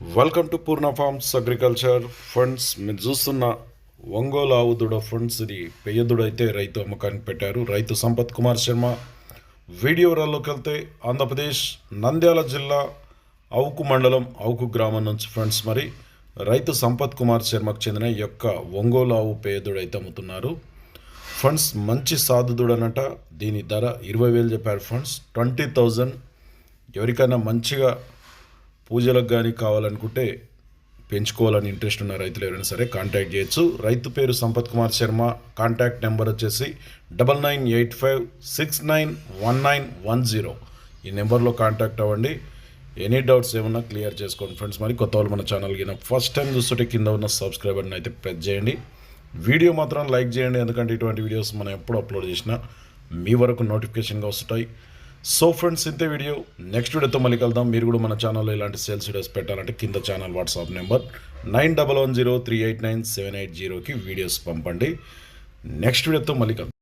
Welcome to Purna farms agriculture funds మీరు చూస్తున్న ఒంగోలు ఆవు దూడ ఫండ్స్ ఇది పెయ్యదుడు అయితే రైతు అమ్మకానికి పెట్టారు. రైతు సంపత్ కుమార్ శర్మ. వీడియో వివరాల్లోకి వెళ్తే ఆంధ్రప్రదేశ్ నంద్యాల జిల్లా అవుకు మండలం అవుకు గ్రామం నుంచి ఫ్రెండ్స్ మరి రైతు సంపత్ కుమార్ శర్మకు చెందిన యొక్క ఒంగోలు ఆవు పేదుడు అయితే అమ్ముతున్నారు. ఫండ్స్ మంచి సాధుదుడనట. దీని ధర ఇరవై వేలు చెప్పారు ఫండ్స్ ట్వంటీ థౌజండ్ ఎవరికైనా మంచిగా పూజలకు కానీ కావాలనుకుంటే పెంచుకోవాలని ఇంట్రెస్ట్ ఉన్న రైతులు ఎవరైనా సరే కాంటాక్ట్ చేయొచ్చు. రైతు పేరు సంపత్ కుమార్ శర్మ. కాంటాక్ట్ నెంబర్ వచ్చేసి double nine eight five six nine one nine one zero ఈ నెంబర్లో కాంటాక్ట్ అవ్వండి. ఎనీ డౌట్స్ ఏమన్నా క్లియర్ చేసుకోండి ఫ్రెండ్స్ మరి కొత్త వాళ్ళు మన ఛానల్ కింద ఫస్ట్ టైం చూస్తుంటే కింద ఉన్న సబ్స్క్రైబర్ని అయితే ప్రెస్ చేయండి. వీడియో మాత్రం లైక్ చేయండి. ఎందుకంటే ఇటువంటి వీడియోస్ మనం ఎప్పుడు అప్లోడ్ చేసినా మీ వరకు నోటిఫికేషన్గా వస్తుంటాయి సో ఫ్రెండ్స్ ఇంతే వీడియో నెక్స్ట్ వీడియోతో మళ్ళీ కలుద్దాం. మీరు కూడా మన ఛానల్లో ఇలాంటి సేల్స్ వీడియోస్ పెట్టాలంటే కింద channel WhatsApp number nine double one zero three eight nine seven eight జీరోకి వీడియోస్ పంపండి. నెక్స్ట్ వీడియోతో మళ్ళీ కలుద్దాం.